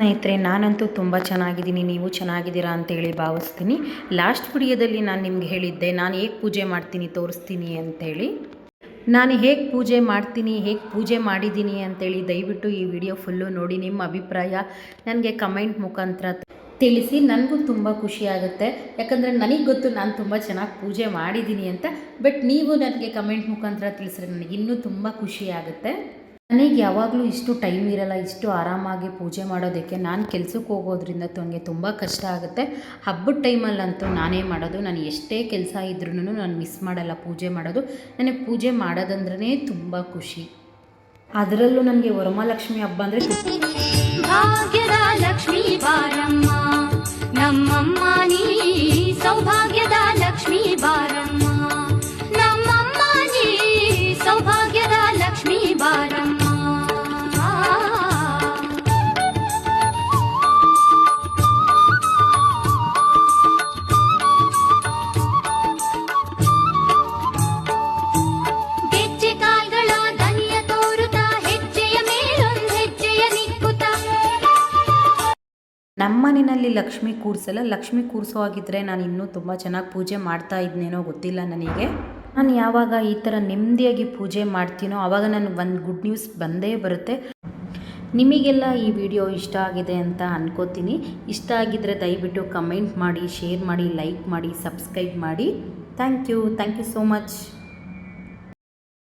ಸ್ನೇಹಿತರೆ, ನಾನಂತೂ ತುಂಬ ಚೆನ್ನಾಗಿದ್ದೀನಿ, ನೀವು ಚೆನ್ನಾಗಿದ್ದೀರಾ ಅಂತೇಳಿ ಭಾವಿಸ್ತೀನಿ. ಲಾಸ್ಟ್ ವಿಡಿಯೋದಲ್ಲಿ ನಾನು ನಿಮ್ಗೆ ಹೇಳಿದ್ದೆ, ನಾನು ಹೇಗೆ ಪೂಜೆ ಮಾಡ್ತೀನಿ ತೋರಿಸ್ತೀನಿ ಅಂತೇಳಿ. ನಾನು ಹೇಗೆ ಪೂಜೆ ಮಾಡ್ತೀನಿ, ಹೇಗೆ ಪೂಜೆ ಮಾಡಿದ್ದೀನಿ ಅಂತೇಳಿ ದಯವಿಟ್ಟು ಈ ವಿಡಿಯೋ ಫುಲ್ಲು ನೋಡಿ, ನಿಮ್ಮ ಅಭಿಪ್ರಾಯ ನನಗೆ ಕಮೆಂಟ್ ಮುಖಾಂತರ ತಿಳಿಸಿ. ನನಗೂ ತುಂಬ ಖುಷಿ ಆಗುತ್ತೆ. ಯಾಕಂದರೆ ನನಗೆ ಗೊತ್ತು ನಾನು ತುಂಬ ಚೆನ್ನಾಗಿ ಪೂಜೆ ಮಾಡಿದ್ದೀನಿ ಅಂತ, ಬಟ್ ನೀವು ನನಗೆ ಕಮೆಂಟ್ ಮುಖಾಂತರ ತಿಳಿಸಿದ್ರೆ ನನಗೆ ಇನ್ನೂ ತುಂಬ ಖುಷಿ ಆಗುತ್ತೆ. ನನಗೆ ಯಾವಾಗಲೂ ಇಷ್ಟು ಟೈಮ್ ಇರಲ್ಲ, ಇಷ್ಟು ಆರಾಮಾಗಿ ಪೂಜೆ ಮಾಡೋದಕ್ಕೆ. ನಾನು ಕೆಲ್ಸಕ್ಕೆ ಹೋಗೋದ್ರಿಂದ ನನಗೆ ತುಂಬ ಕಷ್ಟ ಆಗುತ್ತೆ. ಹಬ್ಬದ ಟೈಮಲ್ಲಂತೂ ನಾನೇ ಮಾಡೋದು. ನಾನು ಎಷ್ಟೇ ಕೆಲಸ ಇದ್ರೂ ನಾನು ಮಿಸ್ ಮಾಡಲ್ಲ ಪೂಜೆ ಮಾಡೋದು. ನನಗೆ ಪೂಜೆ ಮಾಡೋದಂದ್ರೇ ತುಂಬ ಖುಷಿ. ಅದರಲ್ಲೂ ನನಗೆ ವರಮಹಾಲಕ್ಷ್ಮಿ ಹಬ್ಬ ಅಂದರೆ ನಮ್ಮ ಮನೆಯಲ್ಲಿ ಲಕ್ಷ್ಮಿ ಕೂರಿಸಲ್ಲ, ಲಕ್ಷ್ಮಿ ಕೂರಿಸೋ ಆಗಿದ್ದರೆ ನಾನು ಇನ್ನೂ ತುಂಬ ಚೆನ್ನಾಗಿ ಪೂಜೆ ಮಾಡ್ತಾ ಇದ್ನೇನೋ ಗೊತ್ತಿಲ್ಲ ನನಗೆ. ನಾನು ಯಾವಾಗ ಈ ಥರ ನೆಮ್ಮದಿಯಾಗಿ ಪೂಜೆ ಮಾಡ್ತೀನೋ ಆವಾಗ ನನಗೆ ಒಂದು ಗುಡ್ ನ್ಯೂಸ್ ಬಂದೇ ಬರುತ್ತೆ. ನಿಮಗೆಲ್ಲ ಈ ವಿಡಿಯೋ ಇಷ್ಟ ಆಗಿದೆ ಅಂತ ಅನ್ಕೋತೀನಿ. ಇಷ್ಟ ಆಗಿದ್ದರೆ ದಯವಿಟ್ಟು ಕಮೆಂಟ್ ಮಾಡಿ, ಶೇರ್ ಮಾಡಿ, ಲೈಕ್ ಮಾಡಿ, ಸಬ್ಸ್ಕ್ರೈಬ್ ಮಾಡಿ. Thank you thank you so much.